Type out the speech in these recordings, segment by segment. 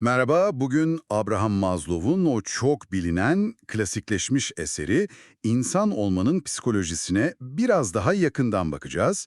Merhaba, bugün Abraham Maslow'un o çok bilinen klasikleşmiş eseri İnsan Olmanın Psikolojisine biraz daha yakından bakacağız.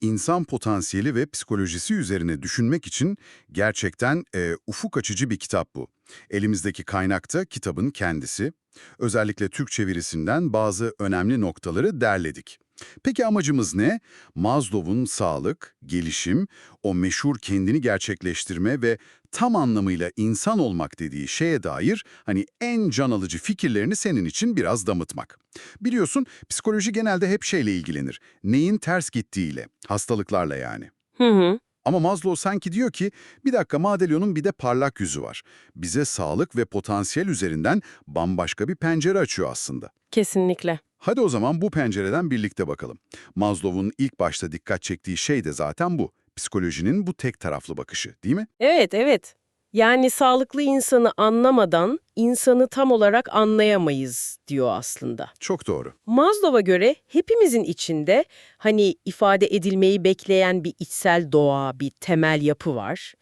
İnsan potansiyeli ve psikolojisi üzerine düşünmek için gerçekten e, ufuk açıcı bir kitap bu. Elimizdeki kaynakta kitabın kendisi. Özellikle Türk çevirisinden bazı önemli noktaları derledik. Peki amacımız ne? Maslow'un sağlık, gelişim, o meşhur kendini gerçekleştirme ve tam anlamıyla insan olmak dediği şeye dair hani en can alıcı fikirlerini senin için biraz damıtmak. Biliyorsun psikoloji genelde hep şeyle ilgilenir. Neyin ters gittiğiyle, hastalıklarla yani. Hı hı. Ama Maslow sanki diyor ki, bir dakika Madelyon'un bir de parlak yüzü var. Bize sağlık ve potansiyel üzerinden bambaşka bir pencere açıyor aslında. Kesinlikle. Hadi o zaman bu pencereden birlikte bakalım. Maslow'un ilk başta dikkat çektiği şey de zaten bu. Psikolojinin bu tek taraflı bakışı, değil mi? Evet, evet. Yani sağlıklı insanı anlamadan insanı tam olarak anlayamayız diyor aslında. Çok doğru. Maslow'a göre hepimizin içinde hani ifade edilmeyi bekleyen bir içsel doğa, bir temel yapı var.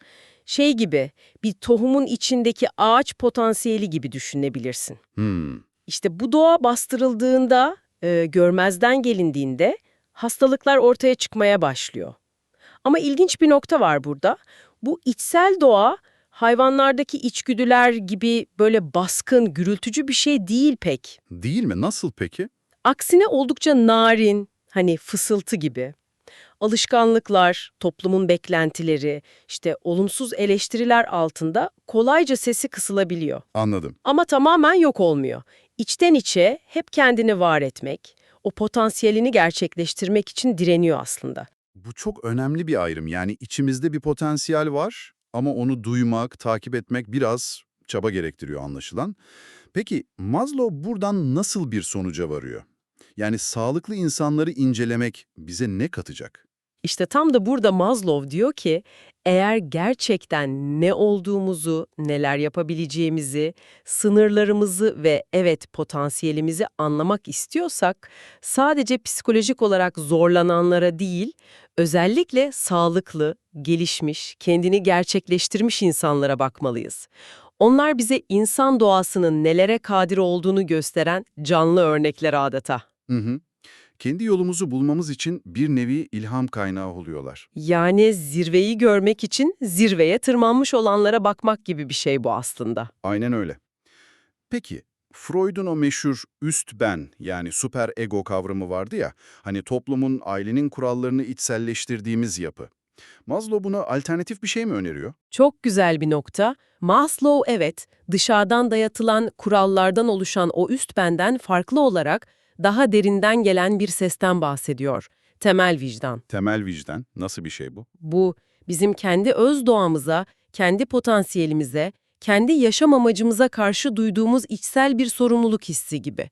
Şey gibi, bir tohumun içindeki ağaç potansiyeli gibi düşünebilirsin. Hmm, İşte bu doğa bastırıldığında, e, görmezden gelindiğinde hastalıklar ortaya çıkmaya başlıyor. Ama ilginç bir nokta var burada. Bu içsel doğa hayvanlardaki içgüdüler gibi böyle baskın, gürültücü bir şey değil pek. değil mi? Nasıl peki? Aksine oldukça narin, hani fısıltı gibi. Alışkanlıklar, toplumun beklentileri, işte olumsuz eleştiriler altında kolayca sesi kısılabiliyor. Anladım. Ama tamamen yok olmuyor. İçten içe hep kendini var etmek, o potansiyelini gerçekleştirmek için direniyor aslında. Bu çok önemli bir ayrım. Yani içimizde bir potansiyel var ama onu duymak, takip etmek biraz çaba gerektiriyor anlaşılan. Peki Maslow buradan nasıl bir sonuca varıyor? Yani sağlıklı insanları incelemek bize ne katacak? İşte tam da burada Maslow diyor ki, eğer gerçekten ne olduğumuzu, neler yapabileceğimizi, sınırlarımızı ve evet potansiyelimizi anlamak istiyorsak, sadece psikolojik olarak zorlananlara değil, özellikle sağlıklı, gelişmiş, kendini gerçekleştirmiş insanlara bakmalıyız. Onlar bize insan doğasının nelere kadir olduğunu gösteren canlı örnekler adeta. Hı hı. Kendi yolumuzu bulmamız için bir nevi ilham kaynağı oluyorlar. Yani zirveyi görmek için zirveye tırmanmış olanlara bakmak gibi bir şey bu aslında. Aynen öyle. Peki, Freud'un o meşhur üst ben yani süper ego kavramı vardı ya, hani toplumun, ailenin kurallarını içselleştirdiğimiz yapı. Maslow buna alternatif bir şey mi öneriyor? Çok güzel bir nokta. Maslow evet, dışarıdan dayatılan kurallardan oluşan o üst benden farklı olarak daha derinden gelen bir sesten bahsediyor. Temel vicdan. Temel vicdan, nasıl bir şey bu? Bu bizim kendi öz doğamıza, kendi potansiyelimize, kendi yaşam amacımıza karşı duyduğumuz içsel bir sorumluluk hissi gibi.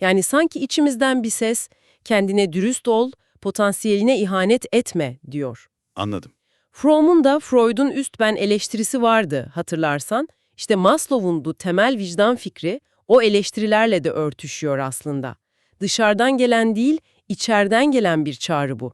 Yani sanki içimizden bir ses, kendine dürüst ol, potansiyeline ihanet etme diyor. Anladım. Fromm'un da Freud'un üst ben eleştirisi vardı hatırlarsan. İşte Maslow'un bu temel vicdan fikri o eleştirilerle de örtüşüyor aslında. Dışarıdan gelen değil, içeriden gelen bir çağrı bu.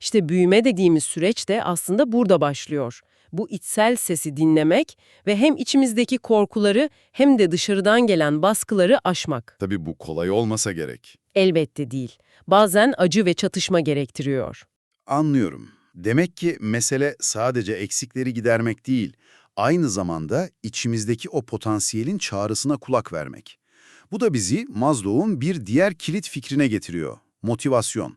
İşte büyüme dediğimiz süreç de aslında burada başlıyor. Bu içsel sesi dinlemek ve hem içimizdeki korkuları hem de dışarıdan gelen baskıları aşmak. Tabii bu kolay olmasa gerek. Elbette değil. Bazen acı ve çatışma gerektiriyor. Anlıyorum. Demek ki mesele sadece eksikleri gidermek değil, aynı zamanda içimizdeki o potansiyelin çağrısına kulak vermek. Bu da bizi Maslow'un bir diğer kilit fikrine getiriyor. Motivasyon.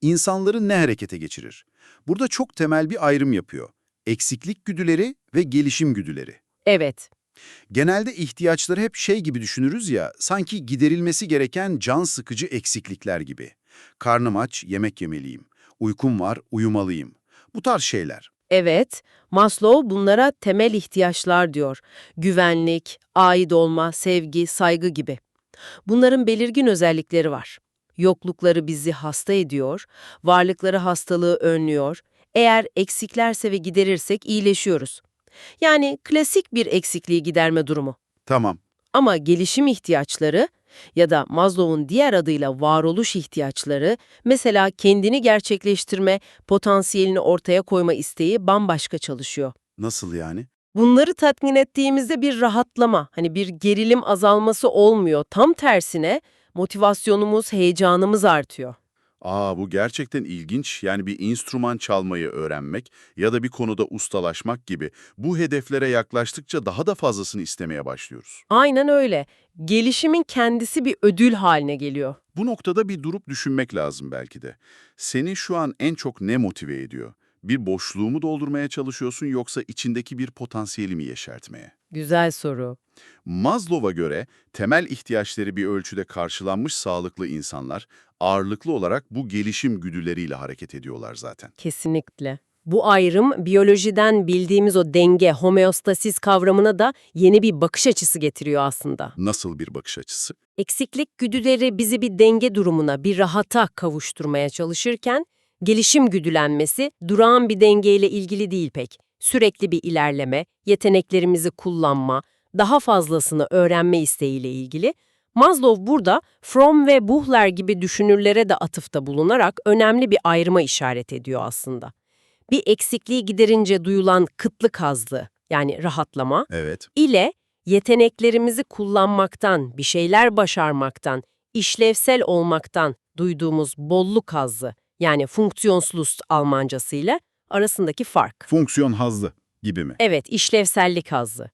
İnsanları ne harekete geçirir? Burada çok temel bir ayrım yapıyor. Eksiklik güdüleri ve gelişim güdüleri. Evet, Genelde ihtiyaçları hep şey gibi düşünürüz ya, sanki giderilmesi gereken can sıkıcı eksiklikler gibi. Karnım aç, yemek yemeliyim. Uykum var, uyumalıyım. Bu tarz şeyler. Evet, Maslow bunlara temel ihtiyaçlar diyor. Güvenlik, ait olma, sevgi, saygı gibi. Bunların belirgin özellikleri var. Yoklukları bizi hasta ediyor, varlıkları hastalığı önlüyor. Eğer eksiklerse ve giderirsek iyileşiyoruz. Yani klasik bir eksikliği giderme durumu. Tamam, Ama gelişim ihtiyaçları ya da Maslow'un diğer adıyla varoluş ihtiyaçları, mesela kendini gerçekleştirme, potansiyelini ortaya koyma isteği bambaşka çalışıyor. nasıl yani? Bunları tatmin ettiğimizde bir rahatlama, hani bir gerilim azalması olmuyor. Tam tersine motivasyonumuz, heyecanımız artıyor. Aa bu gerçekten ilginç. Yani bir enstrüman çalmayı öğrenmek ya da bir konuda ustalaşmak gibi bu hedeflere yaklaştıkça daha da fazlasını istemeye başlıyoruz. Aynen öyle. Gelişimin kendisi bir ödül haline geliyor. Bu noktada bir durup düşünmek lazım belki de. Seni şu an en çok ne motive ediyor? Bir boşluğu mu doldurmaya çalışıyorsun yoksa içindeki bir potansiyeli mi yeşertmeye? Güzel soru. Maslow'a göre temel ihtiyaçları bir ölçüde karşılanmış sağlıklı insanlar ağırlıklı olarak bu gelişim güdüleriyle hareket ediyorlar zaten. Kesinlikle. Bu ayrım biyolojiden bildiğimiz o denge, homeostasis kavramına da yeni bir bakış açısı getiriyor aslında. Nasıl bir bakış açısı? Eksiklik güdüleri bizi bir denge durumuna, bir rahata kavuşturmaya çalışırken, gelişim güdülenmesi durağan bir dengeyle ilgili değil pek. Sürekli bir ilerleme, yeteneklerimizi kullanma, daha fazlasını öğrenme isteğiyle ilgili. Maslow burada Fromm ve Buhler gibi düşünürlere de atıfta bulunarak önemli bir ayrıma işaret ediyor aslında. Bir eksikliği giderince duyulan kıtlık hazzı, yani rahatlama, Evet. ile yeteneklerimizi kullanmaktan, bir şeyler başarmaktan, işlevsel olmaktan duyduğumuz bolluk hazzı yani Funktionslust Almancasıyla arasındaki fark. Fonksiyon hazlı gibi mi? Evet, işlevsellik hazzı.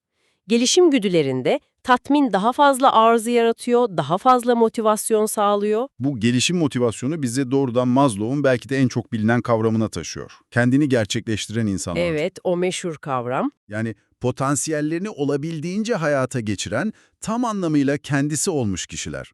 Gelişim güdülerinde tatmin daha fazla arzu yaratıyor, daha fazla motivasyon sağlıyor. Bu gelişim motivasyonu bizi doğrudan Maslow'un belki de en çok bilinen kavramına taşıyor. Kendini gerçekleştiren insanlar. Evet, o meşhur kavram. Yani potansiyellerini olabildiğince hayata geçiren, tam anlamıyla kendisi olmuş kişiler.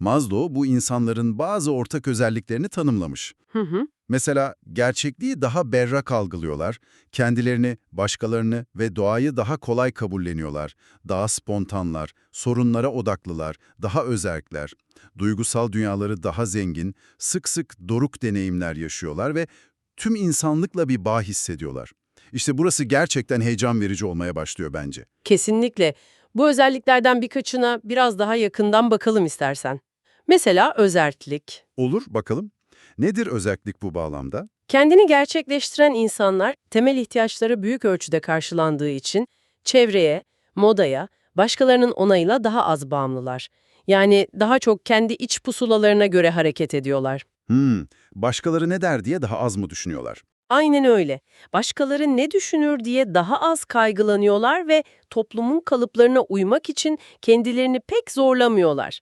Maslow bu insanların bazı ortak özelliklerini tanımlamış. Hı hı. Mesela gerçekliği daha berrak algılıyorlar, kendilerini, başkalarını ve doğayı daha kolay kabulleniyorlar, daha spontanlar, sorunlara odaklılar, daha özerkler, duygusal dünyaları daha zengin, sık sık doruk deneyimler yaşıyorlar ve tüm insanlıkla bir bağ hissediyorlar. İşte burası gerçekten heyecan verici olmaya başlıyor bence. Kesinlikle. Bu özelliklerden birkaçına biraz daha yakından bakalım istersen. Mesela özerklik. Olur, bakalım. Nedir özellik bu bağlamda? Kendini gerçekleştiren insanlar temel ihtiyaçları büyük ölçüde karşılandığı için çevreye, modaya, başkalarının onayıyla daha az bağımlılar. Yani daha çok kendi iç pusulalarına göre hareket ediyorlar. Hmm, başkaları ne der diye daha az mı düşünüyorlar? Aynen öyle. Başkaları ne düşünür diye daha az kaygılanıyorlar ve toplumun kalıplarına uymak için kendilerini pek zorlamıyorlar.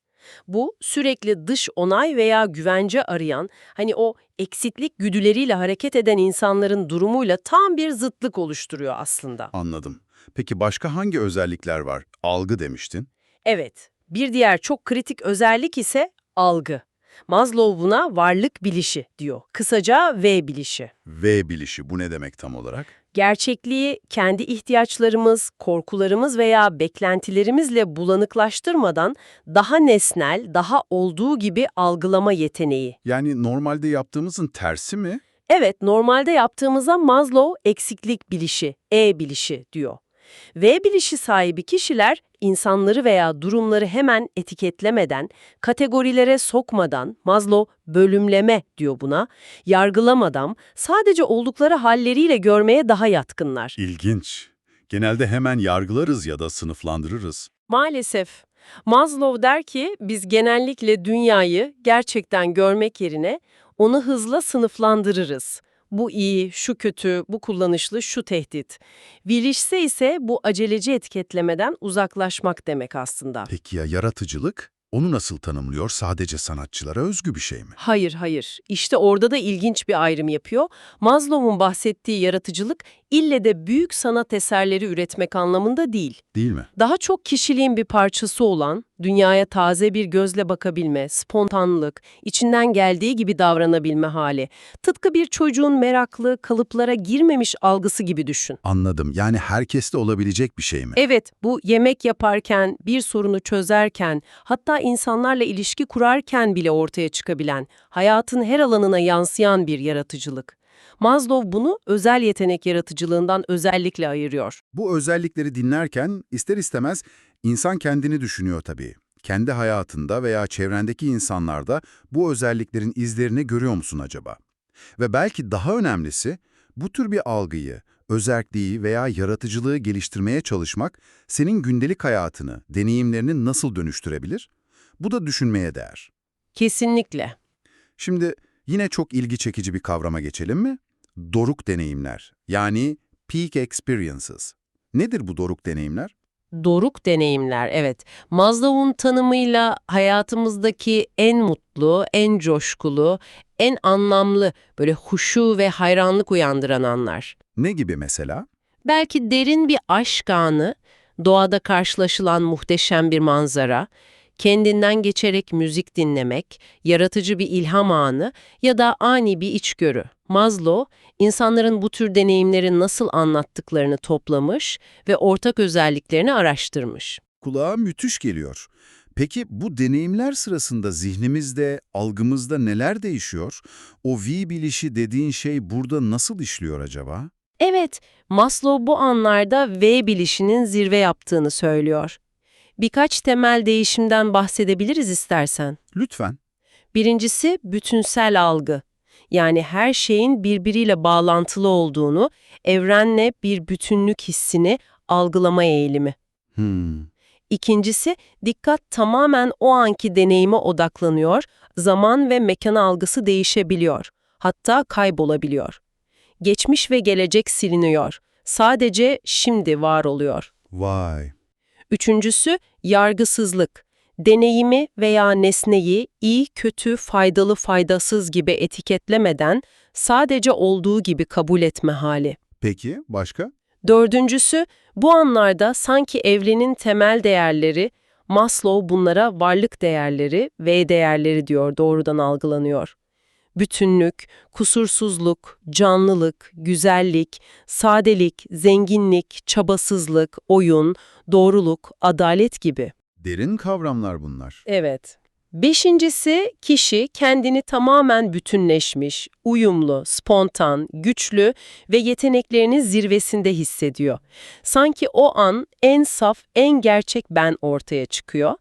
Bu sürekli dış onay veya güvence arayan, hani o eksiklik güdüleriyle hareket eden insanların durumuyla tam bir zıtlık oluşturuyor aslında. Anladım. Peki başka hangi özellikler var? Algı demiştin. Evet, bir diğer çok kritik özellik ise algı. Maslow buna varlık bilişi diyor. Kısaca V bilişi. V bilişi bu ne demek tam olarak? Gerçekliği kendi ihtiyaçlarımız, korkularımız veya beklentilerimizle bulanıklaştırmadan daha nesnel, daha olduğu gibi algılama yeteneği. Yani normalde yaptığımızın tersi mi? Evet, normalde yaptığımızda Maslow eksiklik bilişi, E bilişi diyor. V bilişi sahibi kişiler insanları veya durumları hemen etiketlemeden, kategorilere sokmadan, Maslow bölümleme diyor buna, yargılamadan sadece oldukları halleriyle görmeye daha yatkınlar. İlginç. Genelde hemen yargılarız ya da sınıflandırırız. Maalesef. Maslow der ki biz genellikle dünyayı gerçekten görmek yerine onu hızla sınıflandırırız. Bu iyi, şu kötü, bu kullanışlı, şu tehdit. Willis'se ise bu aceleci etiketlemeden uzaklaşmak demek aslında. Peki ya yaratıcılık? Onu nasıl tanımlıyor? Sadece sanatçılara özgü bir şey mi? Hayır, hayır. İşte orada da ilginç bir ayrım yapıyor. Maslow'un bahsettiği yaratıcılık ille de büyük sanat eserleri üretmek anlamında değil. Değil mi? Daha çok kişiliğin bir parçası olan, dünyaya taze bir gözle bakabilme, spontanlık, içinden geldiği gibi davranabilme hali. Tıpkı bir çocuğun meraklı, kalıplara girmemiş algısı gibi düşün. Anladım. Yani herkeste olabilecek bir şey mi? Evet, bu yemek yaparken, bir sorunu çözerken, hatta insanlarla ilişki kurarken bile ortaya çıkabilen, hayatın her alanına yansıyan bir yaratıcılık. Maslow bunu özel yetenek yaratıcılığından özellikle ayırıyor. Bu özellikleri dinlerken ister istemez insan kendini düşünüyor tabii. Kendi hayatında veya çevrendeki insanlarda bu özelliklerin izlerini görüyor musun acaba? Ve belki daha önemlisi bu tür bir algıyı, özerkliği veya yaratıcılığı geliştirmeye çalışmak senin gündelik hayatını, deneyimlerini nasıl dönüştürebilir? Bu da düşünmeye değer. Kesinlikle. Şimdi yine çok ilgi çekici bir kavrama geçelim mi? Doruk deneyimler, yani peak experiences. Nedir bu doruk deneyimler? Doruk deneyimler, evet. Maslow'un tanımıyla hayatımızdaki en mutlu, en coşkulu, en anlamlı, böyle huşu ve hayranlık uyandıran anlar. Ne gibi mesela? Belki derin bir aşk anı, doğada karşılaşılan muhteşem bir manzara, kendinden geçerek müzik dinlemek, yaratıcı bir ilham anı ya da ani bir içgörü. Maslow, insanların bu tür deneyimleri nasıl anlattıklarını toplamış ve ortak özelliklerini araştırmış. Kulağa müthiş geliyor. Peki bu deneyimler sırasında zihnimizde, algımızda neler değişiyor? O V bilişi dediğin şey burada nasıl işliyor acaba? Evet, Maslow bu anlarda V bilişinin zirve yaptığını söylüyor. Birkaç temel değişimden bahsedebiliriz istersen. Lütfen. Birincisi bütünsel algı. Yani her şeyin birbiriyle bağlantılı olduğunu, evrenle bir bütünlük hissini algılama eğilimi. Hmm. İkincisi, dikkat tamamen o anki deneyime odaklanıyor, zaman ve mekan algısı değişebiliyor, hatta kaybolabiliyor. Geçmiş ve gelecek siliniyor, sadece şimdi var oluyor. Vay. Üçüncüsü, yargısızlık. Deneyimi veya nesneyi iyi, kötü, faydalı, faydasız gibi etiketlemeden sadece olduğu gibi kabul etme hali. Peki başka? Dördüncüsü, bu anlarda sanki evrenin temel değerleri, Maslow bunlara varlık değerleri ve değerleri diyor doğrudan algılanıyor. Bütünlük, kusursuzluk, canlılık, güzellik, sadelik, zenginlik, çabasızlık, oyun, doğruluk, adalet gibi. Derin kavramlar bunlar. Evet. Beşincisi, kişi kendini tamamen bütünleşmiş, uyumlu, spontan, güçlü ve yeteneklerinin zirvesinde hissediyor. Sanki o an en saf, en gerçek ben ortaya çıkıyor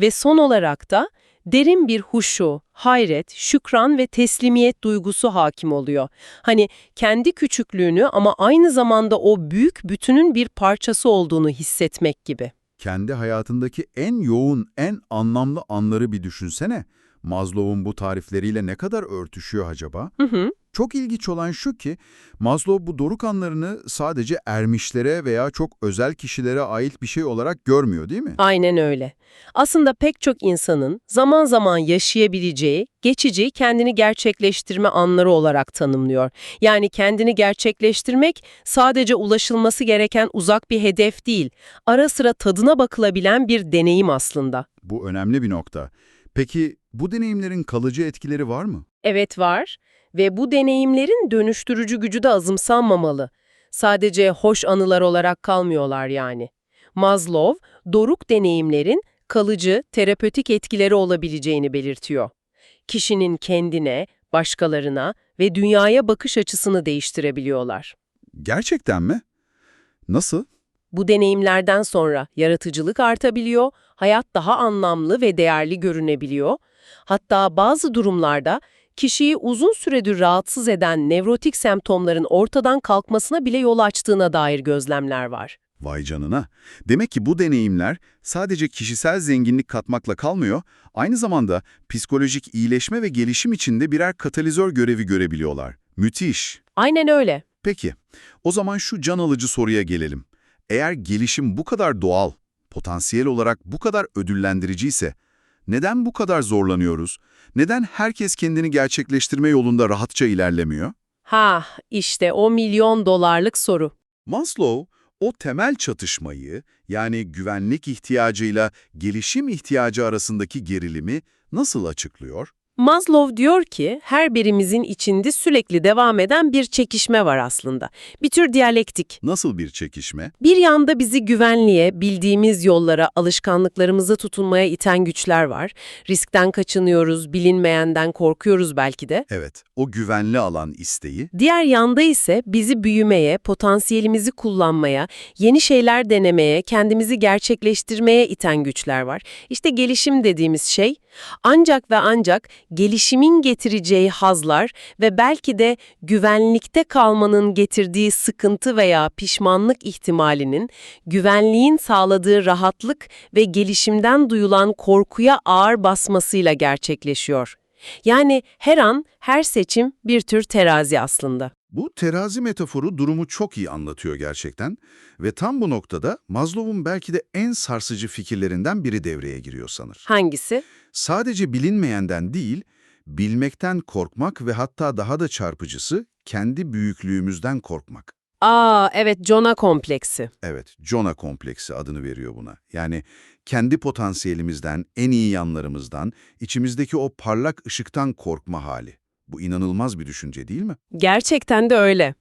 ve son olarak da derin bir huşu, hayret, şükran ve teslimiyet duygusu hakim oluyor. Hani kendi küçüklüğünü ama aynı zamanda o büyük bütünün bir parçası olduğunu hissetmek gibi. Kendi hayatındaki en yoğun, en anlamlı anları bir düşünsene. Maslow'un bu tarifleriyle ne kadar örtüşüyor acaba? Hı hı. Çok ilginç olan şu ki, Maslow bu doruk anlarını sadece ermişlere veya çok özel kişilere ait bir şey olarak görmüyor değil mi? Aynen öyle. Aslında pek çok insanın zaman zaman yaşayabileceği, geçici kendini gerçekleştirme anları olarak tanımlıyor. Yani kendini gerçekleştirmek sadece ulaşılması gereken uzak bir hedef değil, ara sıra tadına bakılabilen bir deneyim aslında. Bu önemli bir nokta. Peki bu deneyimlerin kalıcı etkileri var mı? Evet var ve bu deneyimlerin dönüştürücü gücü de azımsanmamalı. Sadece hoş anılar olarak kalmıyorlar yani. Maslow, doruk deneyimlerin kalıcı, terapötik etkileri olabileceğini belirtiyor. Kişinin kendine, başkalarına ve dünyaya bakış açısını değiştirebiliyorlar. Gerçekten mi? Nasıl? Bu deneyimlerden sonra yaratıcılık artabiliyor, hayat daha anlamlı ve değerli görünebiliyor. Hatta bazı durumlarda kişiyi uzun süredir rahatsız eden nevrotik semptomların ortadan kalkmasına bile yol açtığına dair gözlemler var. Vay canına. Demek ki bu deneyimler sadece kişisel zenginlik katmakla kalmıyor, aynı zamanda psikolojik iyileşme ve gelişim için de birer katalizör görevi görebiliyorlar. Müthiş. Aynen öyle. Peki, o zaman şu can alıcı soruya gelelim. Eğer gelişim bu kadar doğal, potansiyel olarak bu kadar ödüllendiriciyse, neden bu kadar zorlanıyoruz? Neden herkes kendini gerçekleştirme yolunda rahatça ilerlemiyor? Ha, işte o milyon dolarlık soru. Maslow, o temel çatışmayı, yani güvenlik ihtiyacıyla gelişim ihtiyacı arasındaki gerilimi nasıl açıklıyor? Maslow diyor ki her birimizin içinde sürekli devam eden bir çekişme var aslında. Bir tür diyalektik. Nasıl bir çekişme? Bir yanda bizi güvenliğe, bildiğimiz yollara, alışkanlıklarımıza tutunmaya iten güçler var. Riskten kaçınıyoruz, bilinmeyenden korkuyoruz belki de. Evet, o güvenli alan isteği. Diğer yanda ise bizi büyümeye, potansiyelimizi kullanmaya, yeni şeyler denemeye, kendimizi gerçekleştirmeye iten güçler var. İşte gelişim dediğimiz şey Ancak ve ancak gelişimin getireceği hazlar ve belki de güvenlikte kalmanın getirdiği sıkıntı veya pişmanlık ihtimalinin güvenliğin sağladığı rahatlık ve gelişimden duyulan korkuya ağır basmasıyla gerçekleşiyor. Yani her an, her seçim bir tür terazi aslında. Bu terazi metaforu durumu çok iyi anlatıyor gerçekten ve tam bu noktada Maslow'un belki de en sarsıcı fikirlerinden biri devreye giriyor sanır. Hangisi? Sadece bilinmeyenden değil, bilmekten korkmak ve hatta daha da çarpıcısı kendi büyüklüğümüzden korkmak. Aa, evet, Jonah kompleksi. Evet, Jonah kompleksi adını veriyor buna. Yani kendi potansiyelimizden, en iyi yanlarımızdan, içimizdeki o parlak ışıktan korkma hali. Bu inanılmaz bir düşünce değil mi? Gerçekten de öyle.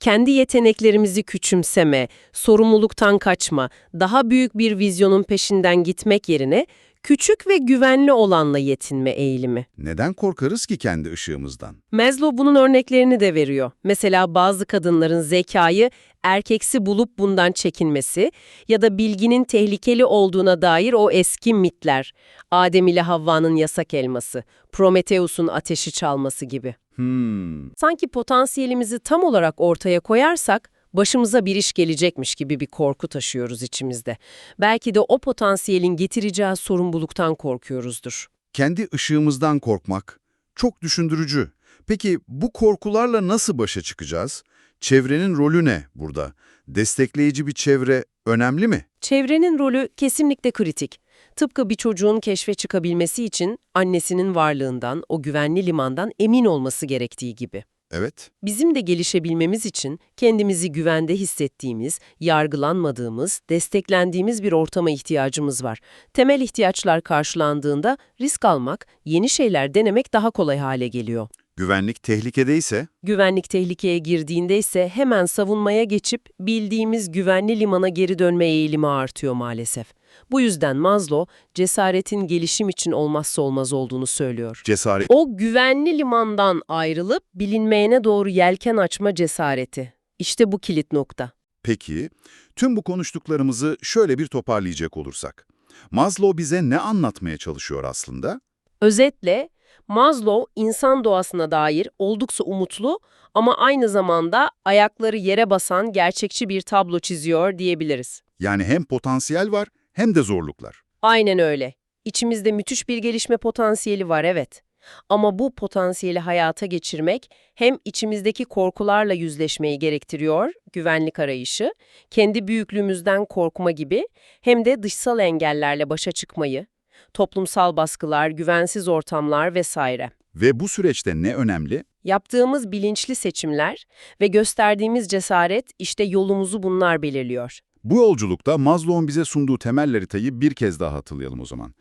Kendi yeteneklerimizi küçümseme, sorumluluktan kaçma, daha büyük bir vizyonun peşinden gitmek yerine küçük ve güvenli olanla yetinme eğilimi. Neden korkarız ki kendi ışığımızdan? Maslow bunun örneklerini de veriyor. Mesela bazı kadınların zekayı erkeksi bulup bundan çekinmesi ya da bilginin tehlikeli olduğuna dair o eski mitler. Adem ile Havva'nın yasak elması, Prometheus'un ateşi çalması gibi. Hmm, Sanki potansiyelimizi tam olarak ortaya koyarsak başımıza bir iş gelecekmiş gibi bir korku taşıyoruz içimizde. Belki de o potansiyelin getireceği sorumluluktan korkuyoruzdur. kendi ışığımızdan korkmak çok düşündürücü. Peki bu korkularla nasıl başa çıkacağız? Çevrenin rolü ne burada? Destekleyici bir çevre önemli mi? Çevrenin rolü kesinlikle kritik. Tıpkı bir çocuğun keşfe çıkabilmesi için annesinin varlığından, o güvenli limandan emin olması gerektiği gibi. Evet. Bizim de gelişebilmemiz için kendimizi güvende hissettiğimiz, yargılanmadığımız, desteklendiğimiz bir ortama ihtiyacımız var. Temel ihtiyaçlar karşılandığında risk almak, yeni şeyler denemek daha kolay hale geliyor. Güvenlik tehlikedeyse Güvenlik tehlikeye girdiğinde ise hemen savunmaya geçip bildiğimiz güvenli limana geri dönme eğilimi artıyor maalesef. Bu yüzden Maslow, cesaretin gelişim için olmazsa olmaz olduğunu söylüyor. cesaret O güvenli limandan ayrılıp bilinmeyene doğru yelken açma cesareti. İşte bu kilit nokta. Peki, tüm bu konuştuklarımızı şöyle bir toparlayacak olursak. Maslow bize ne anlatmaya çalışıyor aslında? Özetle, Maslow insan doğasına dair oldukça umutlu ama aynı zamanda ayakları yere basan gerçekçi bir tablo çiziyor diyebiliriz. Yani hem potansiyel var hem de zorluklar. Aynen öyle. İçimizde müthiş bir gelişme potansiyeli var evet. Ama bu potansiyeli hayata geçirmek hem içimizdeki korkularla yüzleşmeyi gerektiriyor, güvenlik arayışı, kendi büyüklüğümüzden korkma gibi, hem de dışsal engellerle başa çıkmayı, toplumsal baskılar, güvensiz ortamlar vesaire. Ve bu süreçte ne önemli? Yaptığımız bilinçli seçimler ve gösterdiğimiz cesaret işte yolumuzu bunlar belirliyor. Bu yolculukta Maslow'un bize sunduğu temel haritayı bir kez daha hatırlayalım o zaman.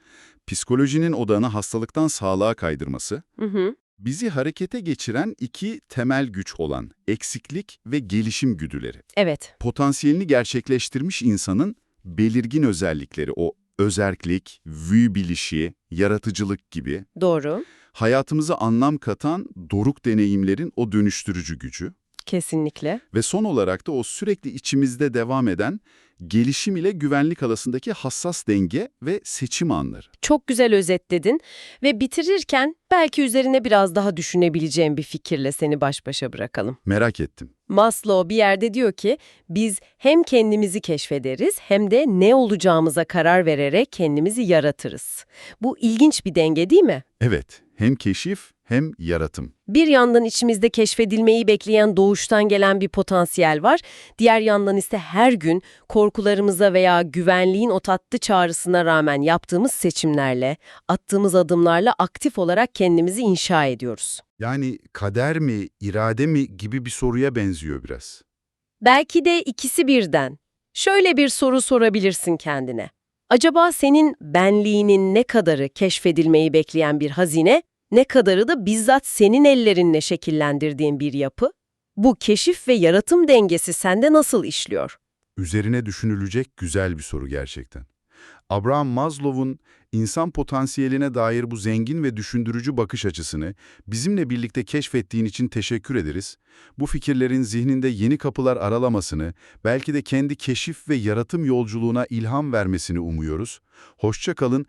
Psikolojinin odağını hastalıktan sağlığa kaydırması, Hı hı. bizi harekete geçiren iki temel güç olan eksiklik ve gelişim güdüleri. Evet. Potansiyelini gerçekleştirmiş insanın belirgin özellikleri, o özerklik, vü bilişi, yaratıcılık gibi, Doğru. hayatımıza anlam katan doruk deneyimlerin o dönüştürücü gücü Kesinlikle. ve son olarak da o sürekli içimizde devam eden gelişim ile güvenlik arasındaki hassas denge ve seçim anları. Çok güzel özetledin ve bitirirken belki üzerine biraz daha düşünebileceğim bir fikirle seni baş başa bırakalım. Merak ettim. Maslow bir yerde diyor ki biz hem kendimizi keşfederiz hem de ne olacağımıza karar vererek kendimizi yaratırız. Bu ilginç bir denge değil mi? Evet, hem keşif hem yaratım. Bir yandan içimizde keşfedilmeyi bekleyen doğuştan gelen bir potansiyel var. Diğer yandan ise her gün korkularımıza veya güvenliğin o tatlı çağrısına rağmen yaptığımız seçimlerle, attığımız adımlarla aktif olarak kendimizi inşa ediyoruz. Yani kader mi, irade mi gibi bir soruya benziyor biraz. Belki de ikisi birden. Şöyle bir soru sorabilirsin kendine. Acaba senin benliğinin ne kadarı keşfedilmeyi bekleyen bir hazine, ne kadarı da bizzat senin ellerinle şekillendirdiğin bir yapı? Bu keşif ve yaratım dengesi sende nasıl işliyor? Üzerine düşünülecek güzel bir soru gerçekten. Abraham Maslow'un insan potansiyeline dair bu zengin ve düşündürücü bakış açısını bizimle birlikte keşfettiğin için teşekkür ederiz. Bu fikirlerin zihninde yeni kapılar aralamasını, belki de kendi keşif ve yaratım yolculuğuna ilham vermesini umuyoruz. Hoşça kalın